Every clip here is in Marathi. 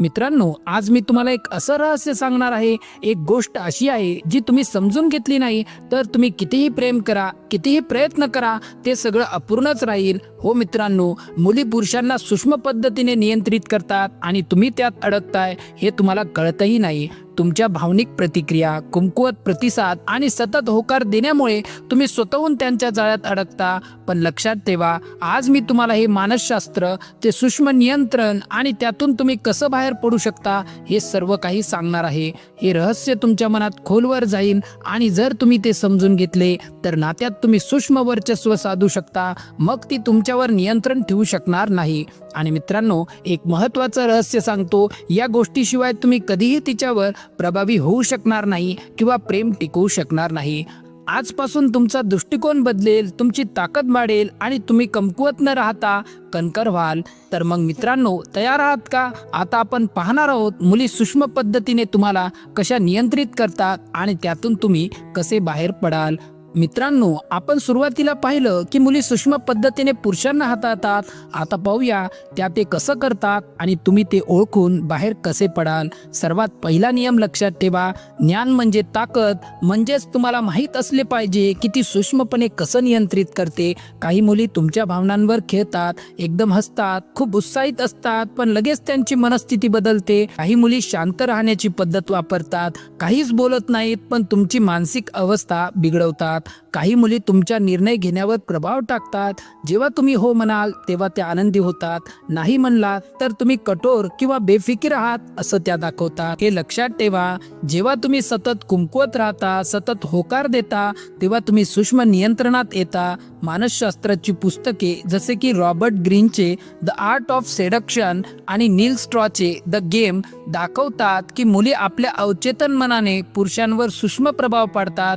मित्रांनो आज मी तुम्हाला एक असं रहस्य सांगणार आहे. एक गोष्ट अशी आहे जी तुम्ही समजून घेतली नाही तर तुम्ही कितीही प्रेम करा कितीही प्रयत्न करा ते सगळं अपूर्णच राहील. हो मित्रांनो मुली पुरुषांना सूक्ष्म पद्धतीने नियंत्रित करतात आणि तुम्ही त्यात अडकताय हे तुम्हाला कळतही नाही. तुमच्या भावनिक प्रतिक्रिया कुमकुवत प्रतिसाद आणि सतत होकार देण्यामुळे तुम्ही स्वतःहून त्यांच्या जाळ्यात अडकता. पण लक्षात ठेवा आज मी तुम्हाला हे मानसशास्त्र ते सूक्ष्म नियंत्रण आणि त्यातून तुम्ही कसं बाहेर पडू शकता हे सर्व काही सांगणार आहे. हे रहस्य तुमच्या मनात खोलवर जाईल आणि जर तुम्ही ते समजून घेतले तर नात्यात तुम्ही सूक्ष्म वर्चस्व साधू शकता. मग ती तुमच्यावर नियंत्रण ठेवू शकणार नाही. आणि मित्रांनो एक महत्त्वाचं रहस्य सांगतो या गोष्टीशिवाय तुम्ही कधीही तिच्यावर प्रभावी होऊ शकणार नाही किंवा प्रेम टिकवू शकणार नाही. आजपासून तुमचा दृष्टिकोन बदलेल तुमची ताकद वाढेल आणि तुम्ही कमकुवत न राहता कणकर व्हाल. तर मग मित्रांनो तयार आहात का? आता आपण पाहणार आहोत मुली सूक्ष्म पद्धतीने तुम्हाला कशा नियंत्रित करतात आणि त्यातून तुम्ही कसे बाहेर पडाल. मित्रांनो आपण सुरुवातीला पाहिलं की मुली सूक्ष्म पद्धतीने पुरुषांना हाताळतात. आता पाहूया त्या ते कसं करतात आणि तुम्ही ते ओळखून बाहेर कसे पडाल. सर्वात पहिला नियम लक्षात ठेवा. ज्ञान म्हणजे ताकद. म्हणजेच तुम्हाला माहीत असले पाहिजे की ती सूक्ष्मपणे कसं नियंत्रित करते. काही मुली तुमच्या भावनांवर खेळतात एकदम हसतात खूप उत्साहित असतात पण लगेच त्यांची मनस्थिती बदलते. काही मुली शांत राहण्याची पद्धत वापरतात. काहीच बोलत नाहीत पण तुमची मानसिक अवस्था बिघडवतात. काही मुली तुमच्या निर्णय घेण्यावर प्रभाव टाकतात. जेव्हा तुम्ही हो म्हणाल तेव्हा त्या आनंदी होतात. नाही म्हणला तर तुम्ही कठोर किंवा बेफिकीर आहात असं त्या दाखवतात. हे लक्षात ठेवा जेव्हा तुम्ही सतत कुमकुवत राहता सतत होकार देता तेव्हा तुम्ही सूक्ष्म नियंत्रणात येता. मानसशास्त्राची पुस्तके जसे की रॉबर्ट ग्रीनचे द आर्ट ऑफ सेडक्शन आणि नील स्ट्रॉचे द गेम दाखवतात की मुली आपल्या अवचेतन मनाने पुरुषांवर सूक्ष्म प्रभाव पाडतात.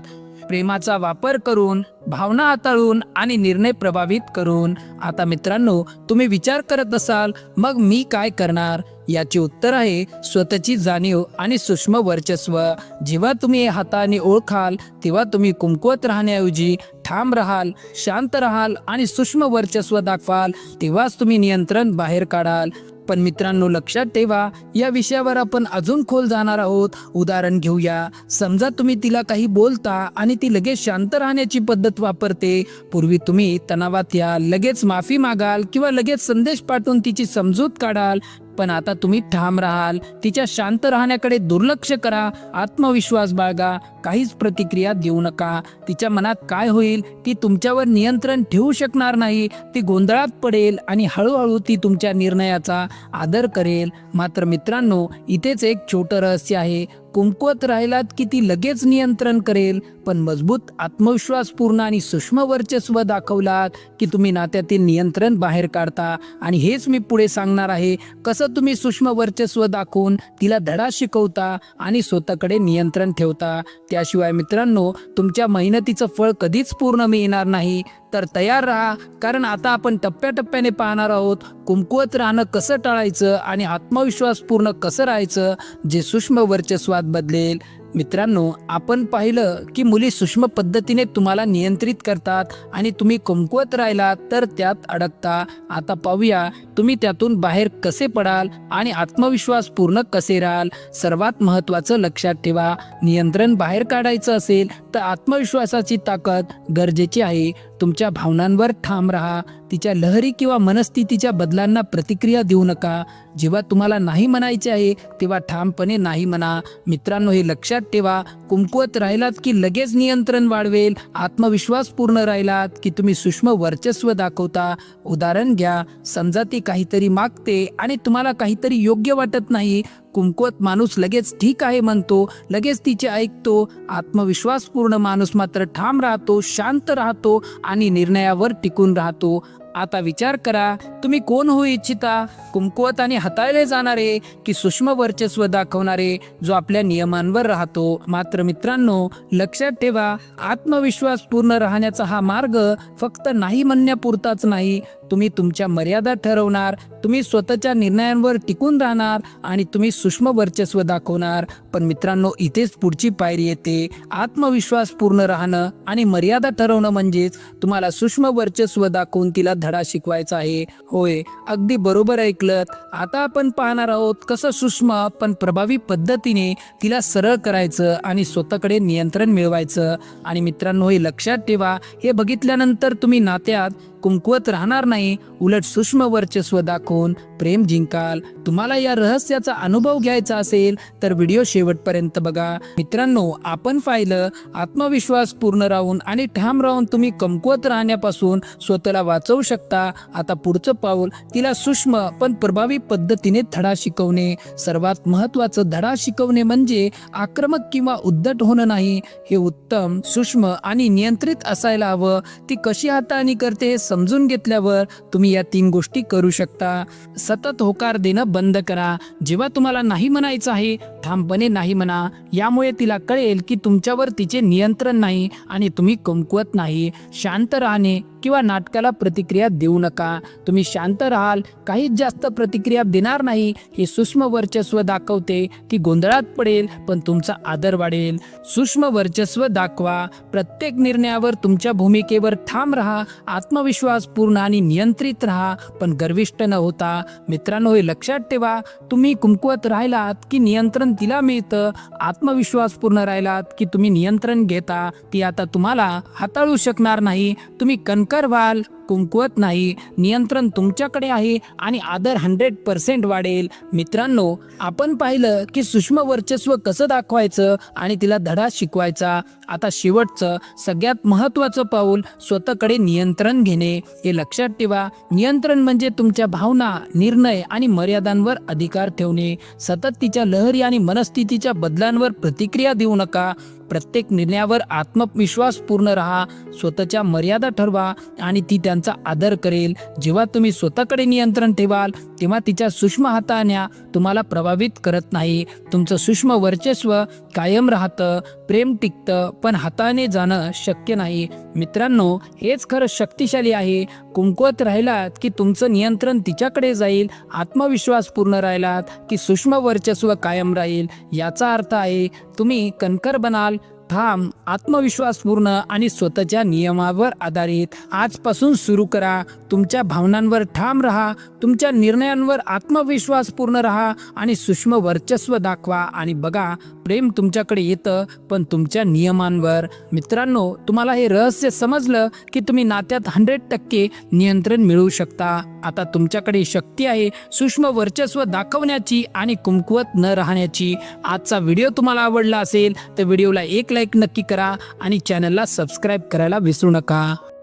प्रेमाचा वापर करून भावना हाताळून आणि निर्णय प्रभावित करून. आता मित्रांनो तुम्ही विचार करत असाल मग मी काय करणार? याचे उत्तर आहे स्वतःची जाणीव आणि सूक्ष्म वर्चस्व. जेव्हा तुम्ही हाताने ओळखाल तेव्हा तुम्ही कुमकुवत राहण्याऐवजी ठाम राहाल शांत राहाल आणि सूक्ष्म वर्चस्व दाखवाल. तेव्हाच तुम्ही नियंत्रण बाहेर काढाल. पण मित्रांनो लक्षात ठेवा या विषयावर आपण अजून खोल जाणार आहोत. उदाहरण घेऊया. समजा तुम्ही तिला काही बोलता आणि ती लगेच शांत राहण्याची पद्धत वापरते. पूर्वी तुम्ही तणावात या लगेच माफी मागाल किंवा लगेच संदेश पाठवून तिची समजूत काढाल. पण आता तुम्ही ठाम राहाल. तिच्या शांत राहण्याकडे दुर्लक्ष करा. आत्मविश्वास बाळगा. काहीच प्रतिक्रिया देऊ नका. तिच्या मनात काय होईल ती तुमच्यावर नियंत्रण ठेवू शकणार नाही. ती गोंधळात पडेल आणि हळूहळू ती तुमच्या निर्णयाचा आदर करेल. मात्र मित्रांनो इथेच एक छोटं रहस्य आहे. कुमकुवत राहिलात की ती लगेच नियंत्रण करेल. पण मजबूत आत्मविश्वासपूर्ण आणि सूक्ष्म वर्चस्व दाखवलात की तुम्ही नात्यातील नियंत्रण बाहेर काढता. आणि हेच मी पुढे सांगणार आहे. कसं तुम्ही सूक्ष्म वर्चस्व दाखवून तिला धडा शिकवता आणि स्वतःकडे नियंत्रण ठेवता. त्याशिवाय मित्रांनो तुमच्या मेहनतीचं फळ कधीच पूर्ण मिळणार नाही. तर तयार राहा कारण आता आपण टप्प्याटप्प्याने पाहणार आहोत कुमकुवत राहणं कसं टाळायचं आणि आत्मविश्वासपूर्ण कसं राहायचं जे सूक्ष्म वर्चस्वात बदलेल. मित्रांनो आपण पाहिलं की मुली सूक्ष्म पद्धतीने तुम्हाला नियंत्रित करतात आणि तुम्ही कुमकुवत राहिलात तर त्यात अडकता. आता पाहूया तुम्ही त्यातून बाहेर कसे पडाल आणि आत्मविश्वास पूर्ण कसे राहाल सर्वात महत्त्वाचं लक्षात ठेवा. नियंत्रण बाहेर काढायचं असेल तर आत्मविश्वासाची ताकद गरजेची आहे. तुमच्या भावनांवर ठाम राहा तिच्या लहरी किंवा मनस्थितीच्या बदलांना प्रतिक्रिया देऊ नका. जेव्हा तुम्हाला नाही म्हणायचे आहे तेव्हा ठामपणे नाही म्हणा. मित्रांनो हे लक्षात ठेवा. कुमकुवत राहिलात की लगेच नियंत्रण वाढवेल. आत्मविश्वास पूर्ण राहिलात की तुम्ही सूक्ष्म वर्चस्व दाखवता. उदाहरण घ्या. समजा ती काहीतरी मागते आणि तुम्हाला काहीतरी योग्य वाटत नाही. कुमकुवत माणूस लगेच ठीक आहे म्हणतो लगेच तिचे ऐकतो. आत्मविश्वासपूर्ण माणूस मात्र ठाम राहतो शांत राहतो आणि निर्णयावर टिकून राहतो. आता विचार करा तुम्ही कोण होऊ इच्छिता? कुमकुवत आणि हाताळले जाणारे की सूक्ष्म वर्चस्व दाखवणारे जो आपल्या नियमांवर राहतो? मात्र मित्रांनो लक्षात ठेवा आत्मविश्वास पूर्ण राहण्याचा हा मार्ग फक्त नाही म्हणण्यापुरताच नाही तुम्ही तुमच्या मर्यादा ठरवणार तुम्ही स्वतःच्या निर्णयांवर टिकून राहणार आणि तुम्ही सूक्ष्म वर्चस्व दाखवणार. पण मित्रांनो इथेच पुढची पायरी येते. आत्मविश्वास पूर्ण राहणं आणि मर्यादा ठरवणं म्हणजेच तुम्हाला सूक्ष्म वर्चस्व दाखवून तिला धडा शिकवायचा आहे. होय अगदी बरोबर ऐकलत. आता आपण पाहणार आहोत कसं सूक्ष्म पण प्रभावी पद्धतीने तिला सरळ करायचं आणि स्वतःकडे नियंत्रण मिळवायचं. आणि मित्रांनो हे लक्षात ठेवा. हे बघितल्यानंतर तुम्ही नात्यात कुमकुवत राहणार नाही. उलट सूक्ष्म वर्चस्व दाखवून प्रेम जिंकाल. तुम्हाला या रहस्याचा अनुभव घ्यायचा असेल तर व्हिडिओ शेवटपर्यंत बघा. मित्रांनो आपण पाहिलं आत्मविश्वास पूर्ण राहून आणि ठाम राहून तुम्ही कमकुवत राहण्यापासून स्वतःला वाचवू शकता. आता पुढचं पाऊल तिला सूक्ष्म पण प्रभावी पद्धतीने धडा शिकवणे. सर्वात महत्वाचं धडा शिकवणे म्हणजे आक्रमक किंवा उद्धट होणं नाही. हे उत्तम सूक्ष्म आणि नियंत्रित असायला हवं. ती कशी हाताळणी करते हे समजून घेतल्यावर तुम्ही या तीन गोष्टी करू शकता. सतत होकार देणं बंद करा. जेव्हा तुम्हाला नाही म्हणायचं आहे ठामपणे नाही म्हणा. यामुळे तिला कळेल की तुमच्यावर तिचे नियंत्रण नाही आणि तुम्ही कमकुवत नाही. शांत राहणे किंवा नाटकाला प्रतिक्रिया देऊ नका. तुम्ही शांत राहाल. काहीच जास्त प्रतिक्रिया देणार नाही. हे सूक्ष्म वर्चस्व दाखवते की गोंधळात पडेल पण तुमचा आदर वाढेल. सूक्ष्म वर्चस्व दाखवा. प्रत्येक निर्णयावर तुमच्या भूमिकेवर ठाम राहा. आत्मविश्वास पूर्ण आणि नियंत्रित राहा पण गर्विष्ट न होता. मित्रांनो हे लक्षात ठेवा. तुम्ही कुमकुवत राहिलात की नियंत्रण तिला मिळतं. आत्मविश्वास पूर्ण राहिलात की तुम्ही नियंत्रण घेता. ती आता तुम्हाला हाताळू शकणार नाही. तुम्ही कणक ይቀርባል። कुंकवत नाही नियंत्रण तुमच्याकडे आहे आणि आदर हंड्रेड पर्सेंट वाढेल. मित्रांनो आपण पाहिलं की सूक्ष्म वर्चस्व कसं दाखवायचं आणि तिला धडा शिकवायचा. आता शेवटचं सगळ्यात महत्त्वाचं पाऊल स्वतःकडे नियंत्रण घेणे. हे लक्षात ठेवा नियंत्रण म्हणजे तुमच्या भावना निर्णय आणि मर्यादांवर अधिकार ठेवणे. सतत तिच्या लहरी आणि मनस्थितीच्या बदलांवर प्रतिक्रिया देऊ नका. प्रत्येक निर्णयावर आत्मविश्वास पूर्ण राहा. स्वतःच्या मर्यादा ठरवा आणि ती त्या त्यांचा आदर करेल. जेव्हा तुम्ही स्वतःकडे नियंत्रण ठेवाल तेव्हा तिच्या सूक्ष्म हाताळण्या तुम्हाला प्रभावित करत नाही. तुमचं सूक्ष्म वर्चस्व कायम राहतं प्रेम टिकतं पण हाताने जाणं शक्य नाही. मित्रांनो हेच खरं शक्तिशाली आहे. कुंकवत राहिलात की तुमचं नियंत्रण तिच्याकडे जाईल आत्मविश्वास पूर्ण राहिलात की सूक्ष्म वर्चस्व कायम राहील. याचा अर्थ आहे तुम्ही कणकर बनाल ठाम आत्मविश्वासपूर्ण आणि स्वतःच्या नियमावर आधारित. आजपासून सुरू करा. तुमच्या भावनांवर ठाम राहा. तुमच्या निर्णयांवर आत्मविश्वासपूर्ण राहा आणि सूक्ष्म वर्चस्व दाखवा. आणि बघा प्रेम तुमच्याकडे येतं पण तुमच्या नियमांवर. मित्रांनो तुम्हाला हे रहस्य समजलं की तुम्ही नात्यात हंड्रेड टक्के नियंत्रण मिळवू शकता. आता तुमच्याकडे शक्ती आहे सूक्ष्म वर्चस्व दाखवण्याची आणि कुमकुवत न राहण्याची. आजचा व्हिडिओ तुम्हाला आवडला असेल तर व्हिडिओला एक लाईक नक्की करा आणि चॅनलला सबस्क्राईब करायला विसरू नका.